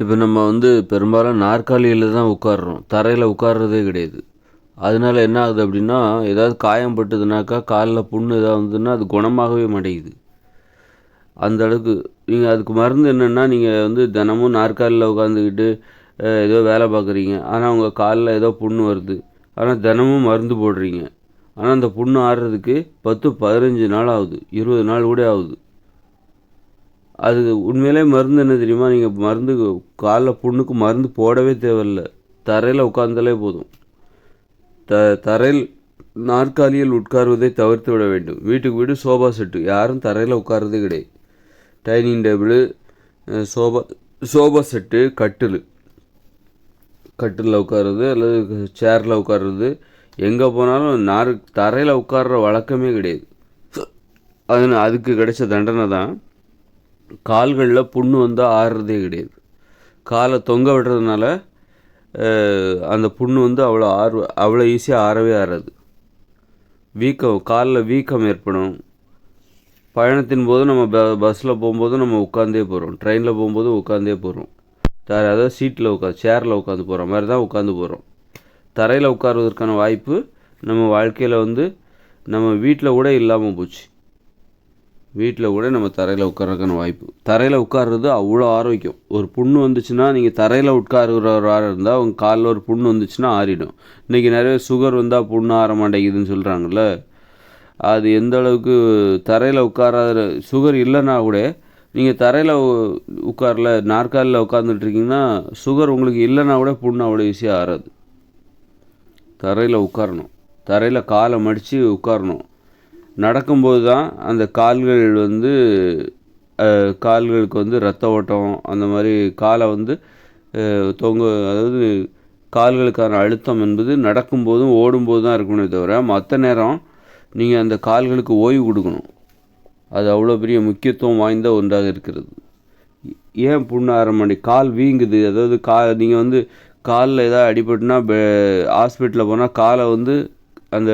இப்போ நம்ம வந்து பெரும்பாலும் நாற்காலியில் தான் உட்காடுறோம் தரையில் உட்கார்றதே கிடையாது. அதனால என்ன ஆகுது அப்படின்னா ஏதாவது காயம் பட்டுதுனாக்கா காலில் புண்ணு ஏதாவது வந்துன்னா அது குணமாகவே மாட்டேங்குது. அந்த அளவுக்கு நீங்கள் அதுக்கு மருந்து என்னென்னா நீங்கள் வந்து தினமும் நாற்காலியில் உட்காந்துக்கிட்டு ஏதோ வேலை பார்க்குறீங்க. ஆனால் உங்கள் காலில் ஏதோ புண்ணு வருது. ஆனால் தினமும் மருந்து போடுறீங்க. ஆனால் அந்த புண்ணு ஆடுறதுக்கு பத்து பதினஞ்சு நாள் ஆகுது. இருபது நாள் கூட ஆகுது. அது உண்மையிலே மருந்து என்ன தெரியுமா? நீங்கள் மருந்து காலில் புண்ணுக்கு மருந்து போடவே தேவையில்ல. தரையில் உட்கார்ந்தாலே போதும். த தரையில் நாற்காலியில் உட்காருவதை தவிர்த்து விட வேண்டும். வீட்டுக்கு வீடு சோபா செட்டு. யாரும் தரையில் உட்கார்றதே கிடையாது. Dining table sofa sofa set கட்டில். கட்டிலில் உட்காருறது அல்லது சேரில் உட்காருறது எங்கே போனாலும் நார் தரையில் உட்கார்ற வழக்கமே கிடையாது. அது அதுக்கு கிடைச்ச தண்டனை தான் கால்களில் புண்ணு வந்தால் ஆறுறதே கிடையாது. காலை தொங்க விடுறதுனால அந்த புண்ணு வந்து அவ்வளோ ஆறு அவ்வளோ ஈஸியாக ஆறவே ஆறாது. வீக்கம் காலில் வீக்கம் ஏற்படும். பயணத்தின் போது நம்ம ப பஸ்ஸில் போகும்போது நம்ம உட்காந்தே போகிறோம் ட்ரெயினில் போகும்போது உட்காந்தே போகிறோம் தர அதாவது சீட்டில் உட்காந்து சேரில் உட்காந்து போகிற மாதிரி தான் உட்காந்து போகிறோம் தரையில் உட்காருவதற்கான வாய்ப்பு நம்ம வாழ்க்கையில் வந்து நம்ம வீட்டில் கூட இல்லாமல் போச்சு. வீட்டில் கூட நம்ம தரையில் உட்காரக்கான வாய்ப்பு. தரையில் உட்கார்றது அவ்வளோ ஆரோக்கியம். ஒரு புண்ணு வந்துச்சுன்னா நீங்கள் தரையில் உட்காருறவராக இருந்தால் அவங்க காலில் ஒரு புண்ணு வந்துச்சுன்னா ஆறிடும். இன்றைக்கி நிறைய சுகர் வந்தால் புண்ணு ஆற மாட்டேங்குதுன்னு சொல்கிறாங்கல்ல அது எந்த அளவுக்கு தரையில் உட்காராத சுகர் இல்லைன்னா கூட நீங்கள் தரையில் உட்காரல நாற்காலில் உட்காந்துட்ருக்கீங்கன்னா சுகர் உங்களுக்கு இல்லைன்னா கூட புண்ணு அவ்வளோ ஈஸியாக ஆறாது. தரையில் உட்காரணும். தரையில் காலை மடித்து உட்காரணும். நடக்கும்போது தான் அந்த கால்கள் வந்து கால்களுக்கு வந்து ரத்த ஓட்டம் அந்த மாதிரி காலை வந்து தொங்க அதாவது கால்களுக்கான அழுத்தம் என்பது நடக்கும்போதும் ஓடும்போது தான் இருக்கணுமே தவிர மற்ற நேரம் நீங்கள் அந்த கால்களுக்கு ஓய்வு கொடுக்கணும். அது அவ்வளோ பெரிய முக்கியத்துவம் வாய்ந்த ஒன்றாக இருக்கிறது. ஏன் புண்ணு ஆரம்பி கால் வீங்குது? அதாவது கா நீங்கள் வந்து காலில் ஏதாவது அடிபட்டுனா ஹாஸ்பிட்டலில் போனால் காலை வந்து அந்த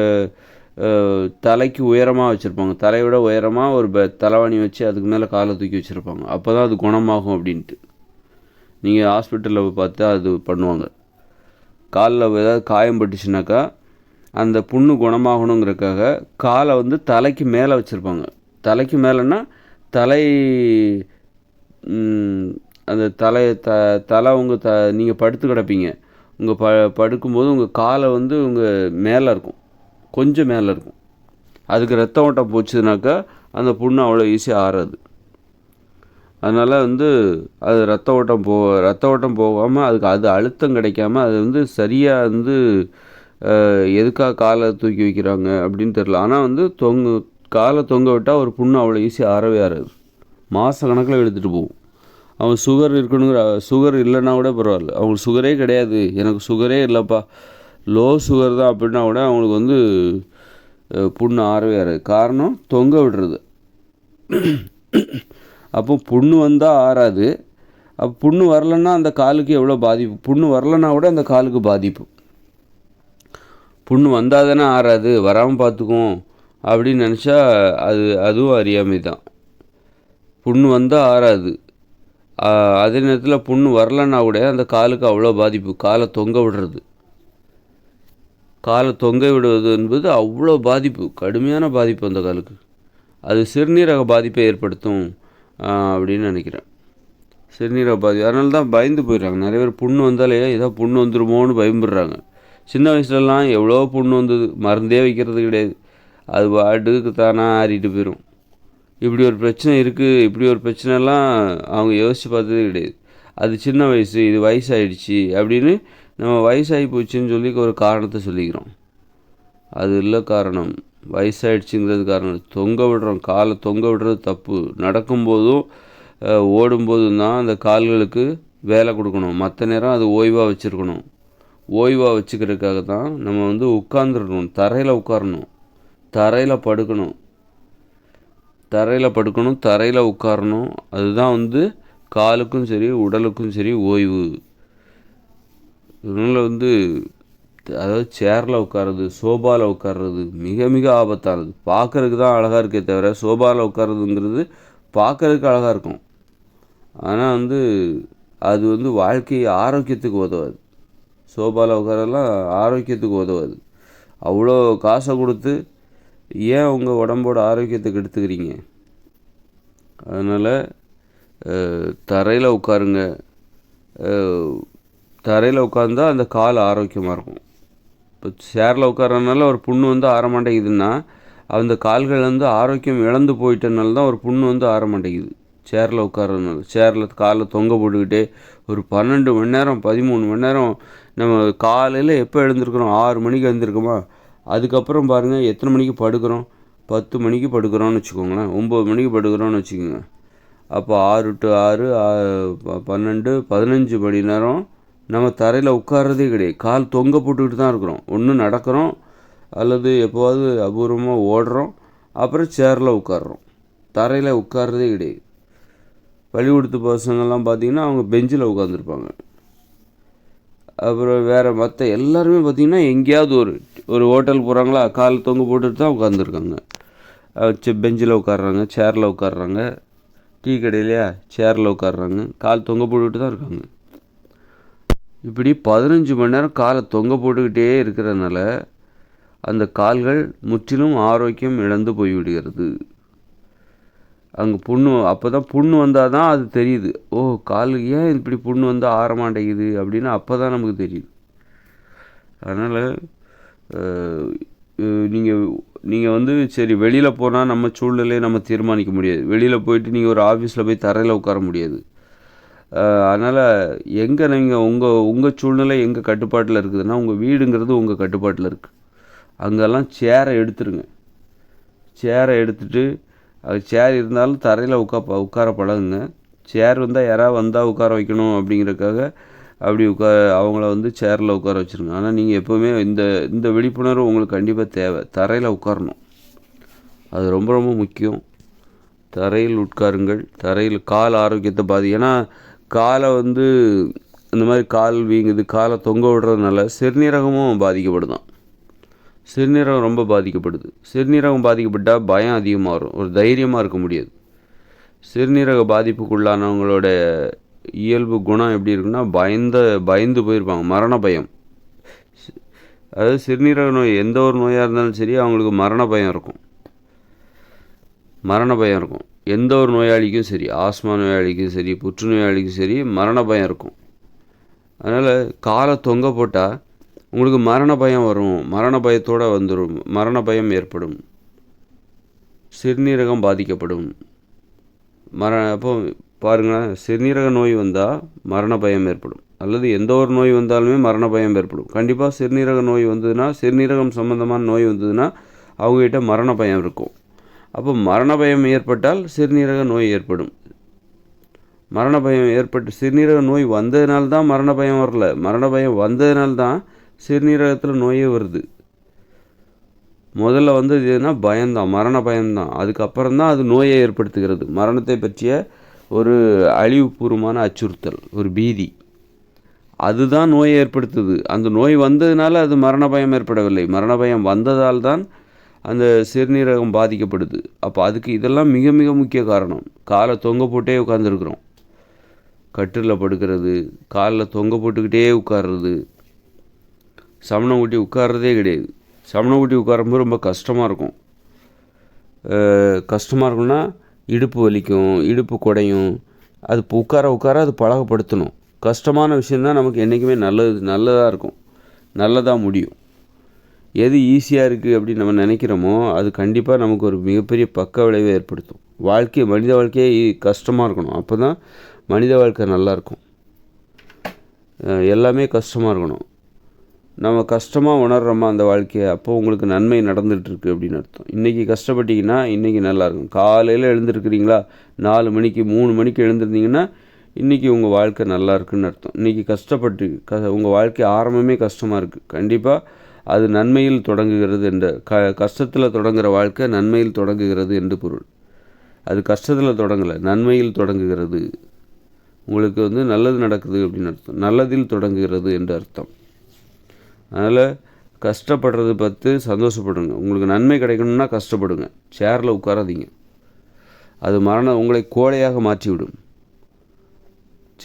தலைக்கு உயரமாக வச்சுருப்பாங்க. தலையோட உயரமாக ஒரு ப தலைவாணி வச்சு அதுக்கு மேலே காலை தூக்கி வச்சுருப்பாங்க. அப்போ தான் அது குணமாகும் அப்படின்ட்டு. நீங்கள் ஹாஸ்பிட்டலில் பார்த்தா அது பண்ணுவாங்க. காலில் ஏதாவது காயம் பட்டுச்சுனாக்கா அந்த புண்ணு குணமாகணுங்கிறதுக்காக காலை வந்து தலைக்கு மேலே வச்சுருப்பாங்க. தலைக்கு மேலேன்னா தலை அந்த தலை த தலை உங்கள் த நீங்கள் படுத்து கிடப்பீங்க. உங்கள் ப படுக்கும்போது உங்கள் காலை வந்து உங்கள் மேலே இருக்கும். கொஞ்சம் மேலே இருக்கும். அதுக்கு ரத்த ஓட்டம் போச்சுனாக்கா அந்த புண்ணு அவ்வளோ ஈஸியாக ஆறாது. அதனால் வந்து அது ரத்த ஓட்டம் போ ரத்த ஓட்டம் போகாமல் அதுக்கு அது அழுத்தம் கிடைக்காம அது வந்து சரியாக வந்து எதுக்காக காலை தூக்கி வைக்கிறாங்க அப்படின்னு தெரில ஆனால் வந்து தொங்கு காலை தொங்க விட்டால் ஒரு புண்ணு அவ்வளோ ஈஸியாக ஆறவே ஆறாது. மாத கணக்கில் எடுத்துகிட்டு போகும். அவன் சுகர் இருக்கணுங்கிற சுகர் இல்லைன்னா கூட பரவாயில்ல. அவங்களுக்கு சுகரே கிடையாது. எனக்கு சுகரே இல்லைப்பா. லோ சுகர் தான் அப்படின்னா கூட அவங்களுக்கு வந்து புண்ணு ஆறவே ஆறாது. காரணம் தொங்க விடுறது. அப்போ புண்ணு வந்தால் ஆறாது. அப்போ புண்ணு வரலன்னா அந்த காலுக்கு எவ்வளோ பாதிப்பு? புண்ணு வரலன்னா கூட அந்த காலுக்கு பாதிப்பு. புண்ணு வந்தால் தானே ஆறாது. வராமல் பார்த்துக்குவோம் அப்படின்னு நினச்சா அது அதுவும் அறியாமை தான். புண்ணு வந்தால் ஆறாது. அதே நேரத்தில் புண்ணு வரலன்னா கூட அந்த காலுக்கு அவ்வளோ பாதிப்பு. காலை தொங்க விடுறது. காலை தொங்க விடுவது என்பது அவ்வளோ பாதிப்பு கடுமையான பாதிப்பு அந்த காலுக்கு. அது சிறுநீரக பாதிப்பை ஏற்படுத்தும் அப்படின்னு நினைக்கிறேன். சிறுநீரக பாதிப்பு அதனால தான் பயந்து போயிடுறாங்க. நிறைய பேர் புண்ணு வந்தாலே ஏதோ புண்ணு வந்துருமோன்னு பயந்துடுறாங்க சின்ன வயசுலலாம் எவ்வளோ புண்ணு வந்தது மருந்தே வைக்கிறது கிடையாது. அது பாட்டுக்கு தானாக ஆறிட்டு போயிடும் இப்படி ஒரு பிரச்சனை இருக்குது இப்படி ஒரு பிரச்சனைலாம் அவங்க யோசித்து பார்த்ததே கிடையாது. அது சின்ன வயசு இது வயசாகிடுச்சு அப்படின்னு நம்ம வயசாகி போச்சுன்னு சொல்லி ஒரு காரணத்தை சொல்லிக்கிறோம். அது இல்லை காரணம். வயசாயிடுச்சுங்கிறது காரணம். தொங்க விடுறோம். காலை தொங்க விடுறது தப்பு. நடக்கும்போதும் ஓடும்போதும் தான் அந்த கால்களுக்கு வேலை கொடுக்கணும். மற்ற நேரம் அது ஓய்வாக வச்சுருக்கணும். ஓய்வாக வச்சுக்கிறதுக்காக தான் நம்ம வந்து உட்காந்துருக்கணும் தரையில் உட்காரணும். தரையில் படுக்கணும். தரையில் படுக்கணும் தரையில் உட்காரணும். அதுதான் வந்து காலுக்கும் சரி உடலுக்கும் சரி ஓய்வு. இதனால் வந்து அதாவது சேரில் உட்காருறது சோபாவில் உட்கார்றது மிக மிக ஆபத்தானது. பார்க்கறதுக்கு தான் அழகாக இருக்கே தவிர சோபாவில் உட்காருறதுங்கிறது பார்க்கறதுக்கு அழகாக இருக்கும். ஆனால் வந்து அது வந்து வாழ்க்கை ஆரோக்கியத்துக்கு உதவாது. சோபாவில் உட்காரெல்லாம் ஆரோக்கியத்துக்கு உதவாது. அவ்வளோ காசை கொடுத்து ஏன் உங்கள் உடம்போட ஆரோக்கியத்தை கெடுத்துக்கிறீங்க? அதனால் தரையில் உட்காருங்க. தரையில் உட்காந்தா அந்த கால் ஆரோக்கியமாக இருக்கும். இப்போ சேரில் உட்காரனால ஒரு புண்ணு வந்து ஆற மாட்டேங்குதுன்னா அந்த கால்கள் வந்து ஆரோக்கியம் இழந்து போயிட்டனால தான் ஒரு புண்ணு வந்து ஆற மாட்டேங்குது சேரில் உட்காரனால சேரில் காலை தொங்க போட்டுக்கிட்டே ஒரு பன்னெண்டு மணி நேரம் பதிமூணு மணி நேரம் நம்ம காலையில் எப்போ எழுந்திருக்கிறோம்? ஆறு மணிக்கு எழுந்திருக்கோமா? அதுக்கப்புறம் பாருங்கள் எத்தனை மணிக்கு படுக்கிறோம்? பத்து மணிக்கு படுக்கிறோன்னு வச்சுக்கோங்களேன். ஒம்பது மணிக்கு படுக்கிறோன்னு வச்சுக்கோங்க. அப்போ ஆறு டு ஆறு பன்னெண்டு பதினஞ்சு மணி நேரம் நம்ம தரையில் உட்கார்றதே கிடையாது. கால் தொங்க போட்டுக்கிட்டு தான் இருக்கிறோம். ஒன்று நடக்கிறோம் அல்லது எப்போவாது அபூர்வமாக ஓடுறோம் அப்புறம் சேரில் உட்காடுறோம் தரையில் உட்கார்றதே கிடையாது. பள்ளிக்கூடத்து பசங்கள்லாம் பார்த்திங்கன்னா அவங்க பெஞ்சில் உட்காந்துருப்பாங்க அப்புறம் வேறு மற்ற எல்லாருமே பார்த்திங்கன்னா எங்கேயாவது ஒரு ஒரு ஹோட்டல் போகிறாங்களா கால் தொங்க போட்டுட்டு தான் உட்காந்துருக்காங்க பெஞ்சில் உட்காடுறாங்க சேரில் உட்காடுறாங்க டீ கடையிலையா சேரில் உட்காடுறாங்க கால் தொங்க போட்டுக்கிட்டு தான் இருக்காங்க. இப்படி பதினஞ்சு மணி நேரம் காலை தொங்க போட்டுக்கிட்டே இருக்கிறதுனால அந்த கால்கள் முற்றிலும் ஆரோக்கியம் இழந்து போய்விடுகிறது. அங்கே புண்ணு அப்போ தான் புண்ணு வந்தால் தான் அது தெரியுது. ஓ கால் ஏன் இப்படி புண்ணு வந்து ஆற மாட்டேங்குது அப்படின்னு அப்போ தான் நமக்கு தெரியுது. அதனால் நீங்கள் நீங்கள் வந்து சரி வெளியில் போனால் நம்ம சூழ்நிலையை நம்ம தீர்மானிக்க முடியாது. வெளியில் போயிட்டு நீங்கள் ஒரு ஆஃபீஸில் போய் தரையில் உட்கார முடியாது. அதனால் எங்கே நீங்கள் உங்கள் உங்கள் சூழ்நிலை எங்கள் கட்டுப்பாட்டில் இருக்குதுன்னா உங்கள் வீடுங்கிறது உங்கள் கட்டுப்பாட்டில் இருக்குது அங்கெல்லாம் சேரை எடுத்துருங்க. சேரை எடுத்துட்டு அது சேர் இருந்தாலும் தரையில் உட்கா உட்கார பழகுங்க. சேர் வந்தால் யாராவது வந்தால் உட்கார வைக்கணும் அப்படிங்கிறக்காக அப்படி உட்கார அவங்கள வந்து சேரில் உட்கார வச்சுருங்க. ஆனால் நீங்கள் எப்போவுமே இந்த இந்த விழிப்புணர்வு உங்களுக்கு கண்டிப்பாக தேவை. தரையில் உட்காரணும். அது ரொம்ப ரொம்ப முக்கியம். தரையில் உட்காருங்கள். தரையில் கால் ஆரோக்கியத்தை பாதி ஏன்னா காலை வந்து இந்த மாதிரி கால் வீங்குது காலை தொங்க விடுறதுனால சிறுநீரகமும் பாதிக்கப்படுதான். சிறுநீரகம் ரொம்ப பாதிக்கப்படுது. சிறுநீரகம் பாதிக்கப்பட்டால் பயம் அதிகமாக வரும் ஒரு தைரியமாக இருக்க முடியாது. சிறுநீரக பாதிப்புக்குள்ளானவங்களோட இயல்பு குணம் எப்படி இருக்குன்னா பயந்த பயந்து போயிருப்பாங்க. மரண பயம். அதாவது சிறுநீரக நோய் எந்த ஒரு நோயாக இருந்தாலும் சரி அவங்களுக்கு மரண பயம் இருக்கும். மரண பயம் இருக்கும். எந்த ஒரு நோயாளிக்கும் சரி ஆஸ்மா நோயாளிக்கும் சரி புற்றுநோயாளிக்கும் சரி மரண பயம் இருக்கும். அதனால் காலை தொங்க போட்டால் உங்களுக்கு மரண பயம் வரும். மரண பயத்தோடு வந்துடும் மரண பயம் ஏற்படும். சிறுநீரகம் பாதிக்கப்படும். மர அப்போ பாருங்களேன் சிறுநீரக நோய் வந்தால் மரண பயம் ஏற்படும். அல்லது எந்த ஒரு நோய் வந்தாலுமே மரண பயம் ஏற்படும். கண்டிப்பாக சிறுநீரக நோய் வந்ததுன்னா சிறுநீரகம் சம்மந்தமான நோய் வந்ததுன்னா அவங்ககிட்ட மரண பயம் இருக்கும். அப்போ மரண பயம் ஏற்பட்டால் சிறுநீரக நோய் ஏற்படும். மரண பயம் ஏற்பட்டு சிறுநீரக நோய் வந்ததுனால தான் மரண பயம் வரல. மரண பயம் வந்ததுனால தான் சிறுநீரகத்தில் நோயே வருது. முதல்ல வந்து எதுனா பயம்தான் மரண பயம்தான் அதுக்கப்புறம் தான் அது நோயை ஏற்படுத்துகிறது. மரணத்தை பற்றிய ஒரு அழிவுபூர்வமான அச்சுறுத்தல் ஒரு பீதி. அதுதான் நோயை ஏற்படுத்துது. அந்த நோய் வந்ததுனால அது மரண பயம் ஏற்படவில்லை. மரண பயம் வந்ததால் தான் அந்த சிறுநீரகம் பாதிக்கப்படுது. அப்போ அதுக்கு இதெல்லாம் மிக மிக முக்கிய காரணம். காலை தொங்க போட்டே உட்காந்துருக்குறோம் கட்டில் படுக்கிறது காலில் தொங்க போட்டுக்கிட்டே உட்கார்றது. சமணம் ஊட்டி உட்கார்றதே கிடையாது. சமணம் ஊட்டி உட்காரும்போது ரொம்ப கஷ்டமாக இருக்கும். கஷ்டமாக இருக்கும்னா இடுப்பு வலிக்கும் இடுப்பு குடையும். அது உட்கார உட்கார அது பழகப்படுத்தணும் கஷ்டமான விஷயந்தான் நமக்கு என்றைக்குமே நல்லது நல்லதாக இருக்கும். நல்லதாக முடியும். எது ஈஸியாக இருக்குது அப்படின்னு நம்ம நினைக்கிறோமோ அது கண்டிப்பாக நமக்கு ஒரு மிகப்பெரிய பக்க விளைவை ஏற்படுத்தும். வாழ்க்கை மனித வாழ்க்கையே கஷ்டமாக இருக்கணும். அப்போ தான் மனித வாழ்க்கை நல்லாயிருக்கும் எல்லாமே கஷ்டமாக இருக்கணும். நம்ம கஷ்டமாக உணர்கிறோமா அந்த வாழ்க்கையை? அப்போது உங்களுக்கு நன்மை நடந்துகிட்ருக்கு அப்படின்னு அர்த்தம். இன்றைக்கி கஷ்டப்பட்டீங்கன்னா இன்றைக்கி நல்லாயிருக்கும் காலையில் எழுந்திருக்கிறீங்களா? நாலு மணிக்கு மூணு மணிக்கு எழுந்திருந்தீங்கன்னா இன்றைக்கி உங்கள் வாழ்க்கை நல்லா இருக்குன்னு அர்த்தம். இன்றைக்கி கஷ்டப்பட்டு க உங்கள் வாழ்க்கை ஆரம்பமே கஷ்டமாக இருக்குது கண்டிப்பாக அது நன்மையில் தொடங்குகிறது என்ற க கஷ்டத்தில் தொடங்குகிற வாழ்க்கை நன்மையில் தொடங்குகிறது என்று பொருள். அது கஷ்டத்தில் தொடங்கலை நன்மையில் தொடங்குகிறது. உங்களுக்கு வந்து நல்லது நடக்குது அப்படின்னு அர்த்தம். நல்லதில் தொடங்குகிறது என்று அர்த்தம். அதனால் கஷ்டப்படுறது பார்த்து சந்தோஷப்படுங்க. உங்களுக்கு நன்மை கிடைக்கணும்னா கஷ்டப்படுங்க. சேரில் உட்காராதீங்க. அது மரணம் உங்களை கோழையாக மாற்றிவிடும்.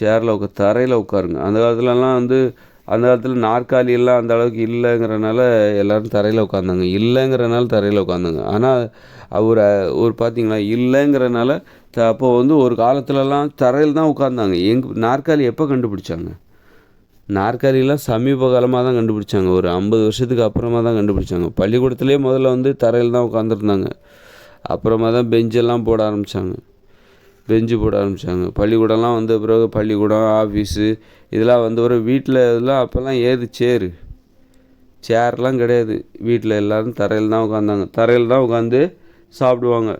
சேரில் உட்கா தரையில் உட்காருங்க. அந்த காலத்துலலாம் வந்து அந்த காலத்தில் நாற்காலி எல்லாம் அந்த அளவுக்கு இல்லைங்கிறனால எல்லோரும் தரையில் உட்காந்தாங்க இல்லைங்கிறனால தரையில் உட்காந்தாங்க ஆனால் அவர் ஒரு பார்த்தீங்களா இல்லைங்கிறனால த அப்போ வந்து ஒரு காலத்துலலாம் தரையில் தான் உட்காந்தாங்க எங் நாற்காலி எப்போ கண்டுபிடிச்சாங்க? நாற்காலியெலாம் சமீப காலமாக தான் கண்டுபிடிச்சாங்க. ஒரு ஐம்பது வருஷத்துக்கு அப்புறமா தான் கண்டுபிடிச்சாங்க. பள்ளிக்கூடத்துலேயே முதல்ல வந்து தரையில் தான் உட்காந்துருந்தாங்க அப்புறமா தான் பெஞ்செல்லாம் போட ஆரம்பித்தாங்க பெஞ்சு போட ஆரம்பித்தாங்க பள்ளிக்கூடம்லாம் வந்த பிறகு பள்ளிக்கூடம் ஆஃபீஸு இதெல்லாம் வந்த பிறகு வீட்டில் இதெல்லாம் அப்போல்லாம் ஏது சேரு சேர்லாம் கிடையாது. வீட்டில் எல்லோரும் தரையில் தான் உட்காந்தாங்க. தரையில் தான் உட்காந்து சாப்பிடுவாங்க.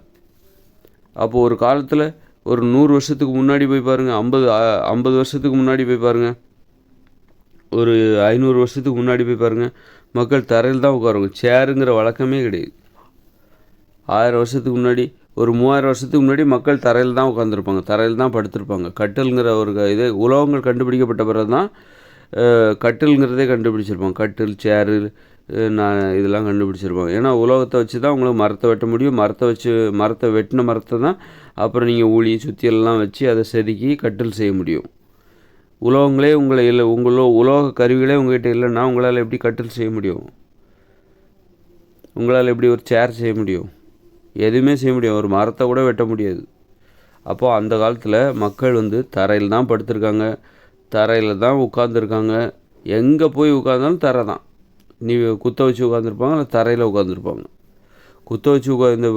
அப்போது ஒரு காலத்தில் ஒரு நூறு வருஷத்துக்கு முன்னாடி போய் பாருங்கள் ஐம்பது ஐம்பது வருஷத்துக்கு முன்னாடி போய் பாருங்கள் ஒரு ஐநூறு வருஷத்துக்கு முன்னாடி போய் பாருங்கள் மக்கள் தரையில் தான் உட்காருவாங்க. சேருங்கிற வழக்கமே கிடையாது. ஆயிரம் வருஷத்துக்கு முன்னாடி ஒரு மூவாயிரம் வருஷத்துக்கு முன்னாடி மக்கள் தரையில் தான் உட்காந்துருப்பாங்க தரையில் தான் படுத்திருப்பாங்க. கட்டில்ங்கிற ஒரு இது உலகங்கள் கண்டுபிடிக்கப்பட்ட பிறகு தான் கட்டில்ங்கிறதே கண்டுபிடிச்சிருப்பாங்க. கட்டில் சேரு நான் இதெல்லாம் கண்டுபிடிச்சிருப்பாங்க. ஏன்னா உலோகத்தை வச்சு தான் உங்களுக்கு மரத்தை வெட்ட முடியும். மரத்தை வச்சு மரத்தை வெட்டின மரத்தை தான் அப்புறம் நீங்கள் ஊழி சுத்தியெல்லாம் வச்சு அதை செதுக்கி கட்டில் செய்ய முடியும். உலோகங்களே உங்களை இல்லை உங்களோ உலோக கருவிகளே உங்கள்கிட்ட இல்லைன்னா உங்களால் எப்படி கட்டில் செய்ய முடியும்? உங்களால் எப்படி ஒரு சேர் செய்ய முடியும்? எதுவுமே செய்ய முடியும் ஒரு மரத்தை கூட வெட்ட முடியாது. அப்போது அந்த காலத்தில் மக்கள் வந்து தரையில் தான் படுத்திருக்காங்க. தரையில் தான் உட்காந்துருக்காங்க எங்கே போய் உட்காந்தாலும் தரை தான். நீ குத்த வச்சு உட்காந்துருப்பாங்க இல்லை தரையில் உட்காந்துருப்பாங்க குத்த வச்சு உட்கா இந்த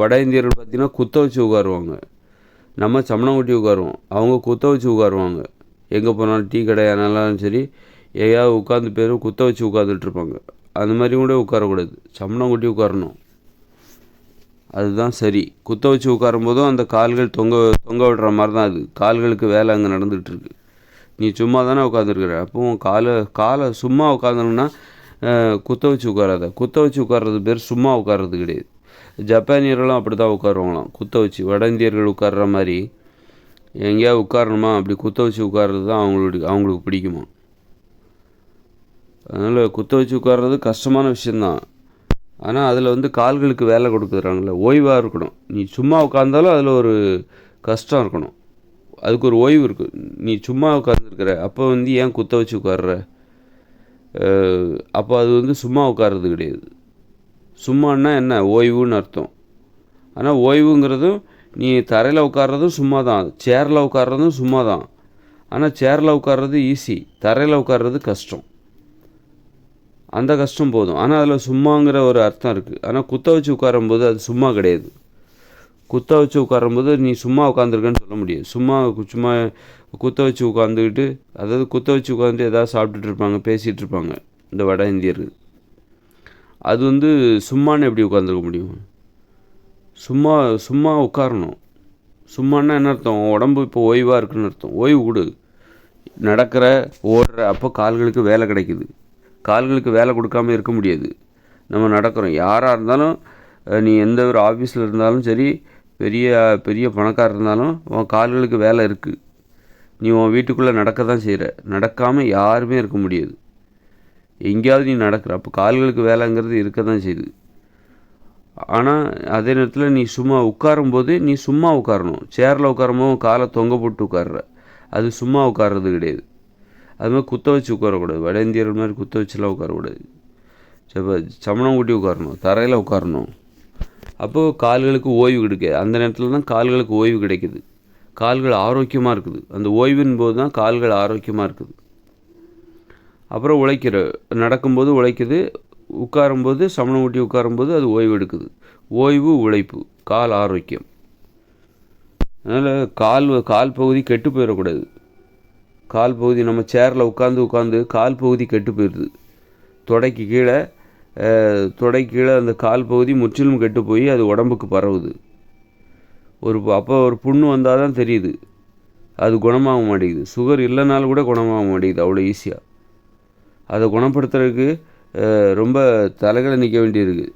வட இந்தியர்கள் பார்த்திங்கன்னா குத்த வச்சு உட்காருவாங்க. நம்ம சமணம் ஊட்டி உட்காருவோம். அவங்க குத்த வச்சு உட்காருவாங்க. எங்கே போனாலும் டீ கடை ஆனாலும் சரி எங்கேயாவது உட்காந்து பேரும் குத்த வச்சு உட்காந்துட்ருப்பாங்க அந்த மாதிரி கூட உட்காரக்கூடாது. சமணம் ஊட்டி உட்காரணும். அதுதான் சரி. குத்த வச்சு உட்காரும்போதும் அந்த கால்கள் தொங்க தொங்க விடுற மாதிரி தான் அது. கால்களுக்கு வேலை அங்கே நடந்துகிட்ருக்கு நீ சும்மா தானே உட்காந்துருக்குற அப்போ காலை காலை சும்மா உட்காந்துனா குத்த வச்சு உட்காராத. குத்த வச்சு உட்கார்றது பேர் சும்மா உட்கார்றது கிடையாது. ஜப்பானியர்களும் அப்படி தான் உட்காருவாங்களாம். குத்த வச்சு வட இந்தியர்கள் உட்கார்ற மாதிரி எங்கேயா உட்காரணுமா? அப்படி குத்த வச்சு உட்கார்றது தான் அவங்களுக்கு அவங்களுக்கு பிடிக்குமா அதனால் குத்த வச்சு உட்கார்றது கஷ்டமான விஷயந்தான். ஆனால் அதில் வந்து கால்களுக்கு வேலை கொடுக்குறாங்களே ஓய்வாக இருக்கணும். நீ சும்மா உட்காந்தாலும் அதில் ஒரு கஷ்டம் இருக்கணும். அதுக்கு ஒரு ஓய்வு இருக்குது நீ சும்மா உட்காந்துருக்குற அப்போ வந்து ஏன் குத்த வச்சு உட்கார்ற? அப்போ அது வந்து சும்மா உட்கார்றது கிடையாது. சும்மானா என்ன? ஓய்வுன்னு அர்த்தம். ஆனால் ஓய்வுங்கிறதும் நீ தரையில் உட்கார்றதும் சும்மா தான் சேரில் உட்கார்றதும் சும்மா தான் ஆனால் சேரில் உட்கார்றது ஈஸி தரையில் உட்கார்றது கஷ்டம். அந்த கஷ்டம் போதும். ஆனால் அதில் சும்மாங்கிற ஒரு அர்த்தம் இருக்குது ஆனால் குத்த வச்சு உட்காரும்போது அது சும்மா கிடையாது. குத்த வச்சு உட்காரும்போது நீ சும்மா உட்காந்துருக்கன்னு சொல்ல முடியாது. சும்மா சும்மா குத்த வச்சு உட்காந்துக்கிட்டு அதாவது குத்த வச்சு உட்காந்து எதாவது சாப்பிட்டுட்டு இருப்பாங்க பேசிகிட்டு இருப்பாங்க. இந்த வட இந்தியர்கள். அது வந்து சும்மானு எப்படி உட்காந்துருக்க முடியும்? சும்மா சும்மா உட்காரணும். சும்மானா என்ன அர்த்தம்? உடம்பு இப்போ ஓய்வாக இருக்குன்னு அர்த்தம். ஓய்வு கொடு. நடக்கிற ஓடுற அப்போ கால்களுக்கு வேலை கிடைக்குது. கால்களுக்கு வேலை கொடுக்காம இருக்க முடியாது. நம்ம நடக்கிறோம். யாராக இருந்தாலும் நீ எந்த ஒரு ஆஃபீஸில் இருந்தாலும் சரி பெரிய பெரிய பணக்காரர் இருந்தாலும் உன் கால்களுக்கு வேலை இருக்குது நீ உன் வீட்டுக்குள்ளே நடக்க தான் செய்கிற நடக்காமல் யாருமே இருக்க முடியாது. எங்கேயாவது நீ நடக்கிற. அப்போ கால்களுக்கு வேலைங்கிறது இருக்க தான் செய்யுது ஆனால் அதே நேரத்தில் நீ சும்மா உட்காரும்போது நீ சும்மா உட்காரணும். சேரில் உட்காரும்போது காலை தொங்க போட்டு உட்கார்ற. அது சும்மா உட்கார்றது கிடையாது. அது மாதிரி குத்த வச்சு உட்காரக்கூடாது. வட இந்தியர்கள் மாதிரி குத்த வச்சுலாம் உட்காரக்கூடாது. இப்போ சமணம் கூட்டி உட்காரணும். தரையில் உட்காரணும். அப்போது கால்களுக்கு ஓய்வு கிடைக்காது. அந்த நேரத்தில் தான் கால்களுக்கு ஓய்வு கிடைக்குது. கால்கள் ஆரோக்கியமாக இருக்குது. அந்த ஓய்வின் போது தான் கால்கள் ஆரோக்கியமாக இருக்குது. அப்புறம் உழைக்கிற நடக்கும்போது உழைக்குது. உட்காரும்போது சமணம் ஊட்டி உட்காரும்போது அது ஓய்வு எடுக்குது. ஓய்வு உழைப்பு. கால் ஆரோக்கியம். அதனால் கால் கால் பகுதி கெட்டு போயிடக்கூடாது. கால் பகுதி நம்ம சேரில் உட்காந்து உட்காந்து கால் பகுதி கெட்டு போயிடுது தொடைக்கு கீழே தொடைக்கு கீழே அந்த கால் பகுதி முற்றிலும் கெட்டு போய் அது உடம்புக்கு பரவுது. ஒரு அப்போ ஒரு புண்ணு வந்தால் தான் தெரியுது. அது குணமாக மாட்டேங்குது. சுகர் இல்லைனாலும் கூட குணமாக மாட்டேங்குது அவ்வளோ ஈஸியாக அதை குணப்படுத்துறதுக்கு ரொம்ப தலைகளை நிற்க வேண்டியிருக்கு.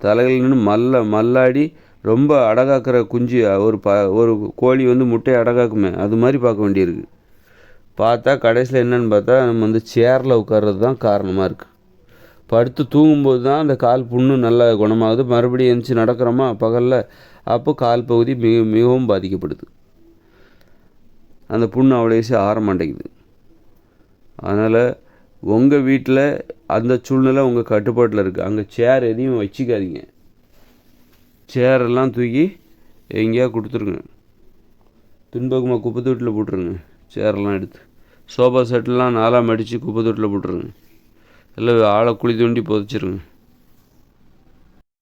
தலைகள் நின்று மல்ல மல்லாடி ரொம்ப அடகாக்கிற குஞ்சு ஒரு ப ஒரு கோழி வந்து முட்டையை அடகாக்குமே அது மாதிரி பார்க்க வேண்டியிருக்கு. பார்த்தா கடைசியில் என்னென்னு பார்த்தா நம்ம வந்து சேரில் உட்கார்றது தான் காரணமாக இருக்குது படுத்து தூங்கும்போது தான் அந்த கால் புண்ணு நல்லா குணமாகுது. மறுபடியும் எழுந்துச்சி நடக்கிறோமா? பகலில். அப்போ கால் பகுதி மிக மிகவும் பாதிக்கப்படுது. அந்த புண்ணு அவ்வளோ ஈஸியாக ஆற மாட்டேங்குது. அதனால் உங்கள் வீட்டில் அந்த சூழ்நிலை உங்கள் கட்டுப்பாட்டில் இருக்குது அங்கே சேர் எதையும் வச்சுக்காதீங்க. சேரெல்லாம் தூக்கி எங்கேயா கொடுத்துருங்க. பின்பக்கமாக குப்பை தொட்டியில் போட்டுருங்க. சேரெல்லாம் எடுத்து. சோஃபா செட்டெல்லாம் நாலாக மடித்து குப்பை தொட்டில் போட்டுருங்க. இல்லை ஆளை குழி தோண்டி புதைச்சிருங்க.